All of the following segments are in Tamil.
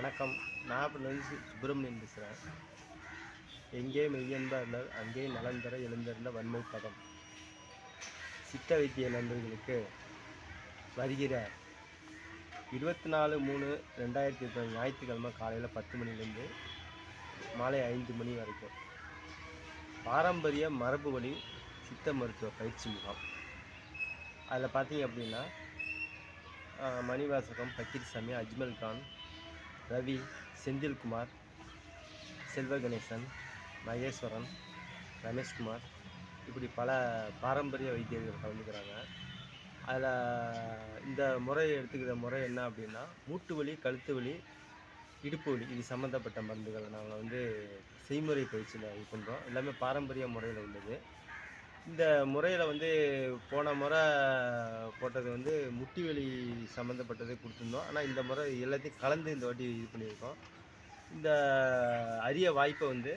வணக்கம். நாகப்பட்டிலேருந்து சுப்பிரமணியன் பேசுகிறேன் எங்கே மெய்யன்பா இருந்தால் அங்கே நலன் தர எழுந்திருந்த வன்மை பதம் சித்த வைத்திய நண்பர்களுக்கு வருகிற இருபத்தி நாலு மூணு ரெண்டாயிரத்தி இருபது ஞாயிற்றுக்கிழமை காலையில் பத்து மணிலேருந்து மாலை ஐந்து மணி வரைக்கும் பாரம்பரிய மரபு வழி சித்த மருத்துவ பயிற்சி முகாம். அதில் பார்த்தீங்க அப்படின்னா மணிவாசகம் மணிவாசகம் பக்கீர்சாமி அஜ்மல் கான் ரவி செந்தில்குமார் செல்வ கணேசன் மகேஸ்வரன் ரமேஷ்குமார் இப்படி பல பாரம்பரிய வைத்தியர்கள் கலந்துக்கிறாங்க. அதில் இந்த முறையை எடுத்துக்கிற முறை என்ன அப்படின்னா மூட்டு வலி கழுத்து வலி இடுப்பு வலி இது சம்மந்தப்பட்ட மருந்துகளை. நாங்கள் வந்து செய்முறை பயிற்சியில் இது பண்ணுறோம் எல்லாமே பாரம்பரிய முறையில் உள்ளது. இந்த முறையில் வந்து போன முறை போட்டது வந்து முட்டி வலி சம்மந்தப்பட்டது கொடுத்துருந்தோம். ஆனால் இந்த முறை எல்லாத்தையும் கலந்து இந்த வாட்டி இது பண்ணியிருக்கோம். இந்த அரிய வாய்ப்பை வந்து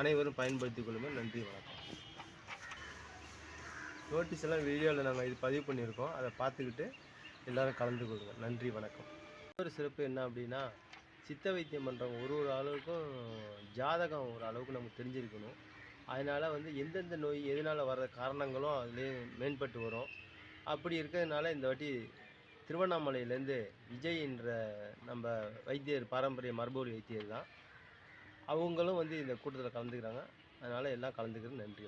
அனைவரும் பயன்படுத்திக் கொள்ளுங்கள். நன்றி வணக்கம். நோட்டீஸ் எல்லாம் வீடியோவில் நாங்கள் இது பதிவு பண்ணியிருக்கோம். அதை பார்த்துக்கிட்டு எல்லோரும் கலந்து கொள்ளுங்கள். நன்றி வணக்கம். ஒரு சிறப்பு என்ன அப்படின்னா சித்த வைத்தியம் பண்ணுறவங்க ஒரு ஒரு அளவுக்கும் ஜாதகம் ஒரு அளவுக்கு நமக்கு தெரிஞ்சிருக்கணும். அதனால் வந்து எந்தெந்த நோய் எதனால் வர்ற காரணங்களும் அதுலேயே மேம்பட்டு வரும். அப்படி இருக்கிறதுனால இந்த வாட்டி திருவண்ணாமலையிலேருந்து விஜய் என்ற நம்ம வைத்தியர் பாரம்பரிய மரபொழி வைத்தியர் தான். அவங்களும் வந்து இந்த கூட்டத்தில் கலந்துக்கிறாங்க. அதனால் எல்லாம் கலந்துக்கிறது நன்றி